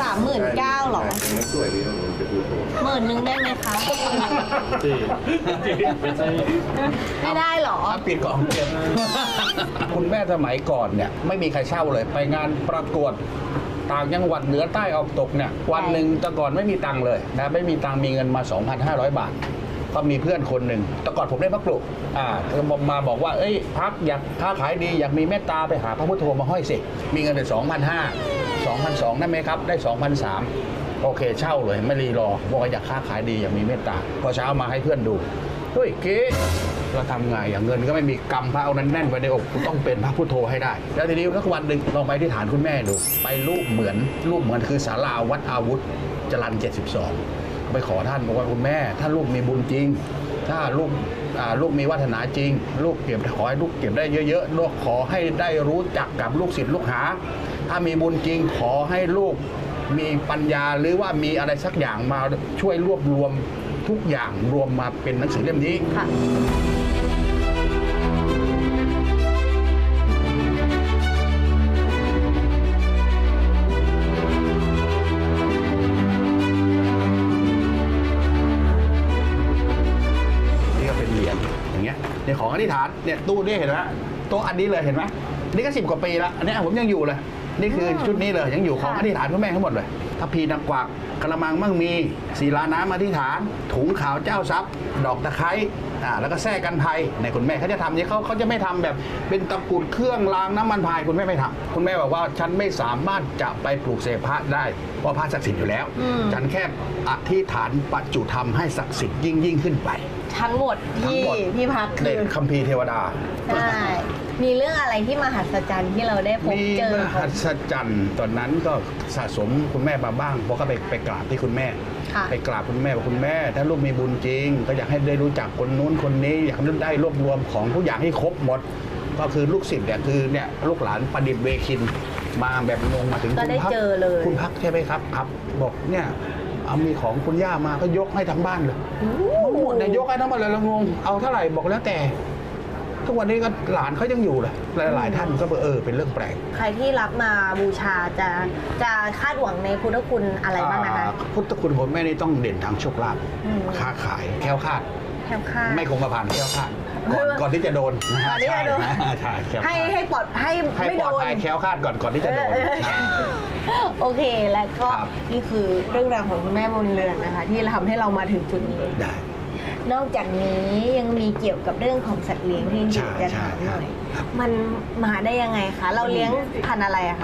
สามหมื่นเก้าหรอไม่สวยดีนะผมจะดูโถหมื่นหนึงได้ไหมคะไม่ได้หรอ ปิดกล่องเก็บคุณแม่สมัยก่อนเนี่ย ไม่มีใครเช่าเลย ไปงานประกวดต่างจังหวัดเหนือใต้ออกตกเนี่ย วันหนึ่งแต่ก่อนไม่มีตังค์เลยนะ ไม่มีตังค์มีเงินมา 2,500 บาท ก็มีเพื่อนคนหนึ่งแต่ก่อนผมเล่นพระปลุกอ่าเธอมาบอกว่า เอ้ยพักอยากค้าขายดีอยากมีเมตตาไปหาพระพุทโธมาห้อยสิ มีเงินแต่2,500 2,200ได้ไหมครับ ได้2,300โอเคเช่าเลยไม่รีรอบอกว่าอยากค้าขายดีอยากมีเมตตา พอเช้ามาให้เพื่อนดูเฮ้ยเก๊เราทำไงอย่างเงินก็ไม่มีกำพระเอานั้นแน่นไว้ในอกคุณต้องเป็นพระพุทโธให้ได้ แล้วทีนี้สักวันหนึ่งลองไปที่ฐานคุณแม่ดู ไปรูปเหมือนรูปเหมือนคือศาลาวัดอาวุธจรัน 72 ไปขอท่านบอกว่าคุณแม่ ถ้าลูกมีบุญจริง ถ้าลูกลูกมีวาสนาจริง ลูกเก็บขอให้ลูกเก็บได้เยอะๆลูกขอให้ได้รู้จักกับลูกศิษย์ลูกหา ถ้ามีบุญจริงขอให้ลูกมีปัญญาหรือว่ามีอะไรสักอย่างมาช่วยรวบรวมทุกอย่างรวมมาเป็นหนังสือเล่มนี้ค่ะ อย่างเงี้ยเนี่ยของอธิษฐานเนี่ยตู้นี่เห็นไหมโต๊ะอันนี้เลยเห็นไหมนี่ก็สิบกว่าปีแล้วอันเนี้ยผมยังอยู่เลย นี่คือชุดนี้เลยยังอยู่ของค่ะอธิษฐานพ่อแม่ทั้งหมดเลยถ้าพีนางกวักกระมังมั่งมีศีลาน้ำอธิษฐาน ถุงขาวเจ้าทรัพย์ ดอกตะไคร้อ่าแล้วก็แส้กันภัยในคุณแม่เขาจะทำนี้เขาเขาจะไม่ทำแบบเป็นตะกรุดเครื่องรางน้ำมันพายคุณแม่ไม่ทำคุณแม่บอกว่าฉันไม่สามารถจะไปปลูกเสกพระได้เพราะพระศักดิ์สิทธิ์อยู่แล้วอืมฉันแค่อธิษฐานปัจจุธรรมให้ศักดิ์สิทธิ์ยิ่งยิ่งขึ้นไป ทั้งหมดทั้งที่หมด พี่พักคืเด็ดอคัมภีร์เทวดา ใช่มีเรื่องอะไรที่มหัศจรรย์ที่เราได้พบมีเจอมหัศจรรย์ตอนนั้นก็สะสมคุณแม่มาบ้างเพราะก็ไปไปกราบที่คุณแม่ ค่ะ ไปกราบคุณแม่บอกคุณแม่ ถ้าลูกมีบุญจริง ก็อยากให้ได้รู้จักคนนู้นคนนี้ อยากให้ได้รวบรวมของทุกอย่างให้ครบหมด ก็คือลูกศิษย์เนี่ยคือเนี่ยลูกหลานประดิษฐ์เวคินมาแบบงงมาถึงก็ได้คุณพัเจอเลย คุณพักใช่ไหมครับครับ บอกเนี่ย เอามีของคุณย่ามาก็ยกให้ทั้งบ้านเลยหมดเนี่ยยกให้ทั้งหมดเลยเรางงเอาเท่าไหร่บอกแล้วแต่ ทุกวันนี้ก็หลานเขายังอยู่เลยหลาย ๆ ท่านก็บอกเออเป็นเรื่องแปลก ใครที่รับมาบูชาจะจะคาดหวังในพุทธคุณอะไรบ้างนะคะ อ่าพุทธคุณผมแม่นี่ต้องเด่นทางโชคลาภอืม ค้าขายแคล้วคลาดแคล้วคลาด ไม่คงกระพันแคล้วคลาดก่อนคือก่อนที่จะโดนนะฮะก่อนที่จะโดนใช่ใช่แคล้วคลาดให้ให้ปลอดให้ให้ไม่ปลโดอดน ภัยแคล้วคลาดก่อนก่อนที่จะโดนเออเออใช่โอเค และก็ครับ นี่คือเรื่องราวของคุณแม่บนเรือนนะคะ ที่ทำให้เรามาถึงจุดนี้ ได้ นอกจากนี้ยังมีเกี่ยวกับเรื่องของสัตว์เลี้ยงที่ใช่จะใช่ถามหน่อยครับ มันมาได้ยังไงคะ เราเลี้ยงพันธุ์อะไรอะคะ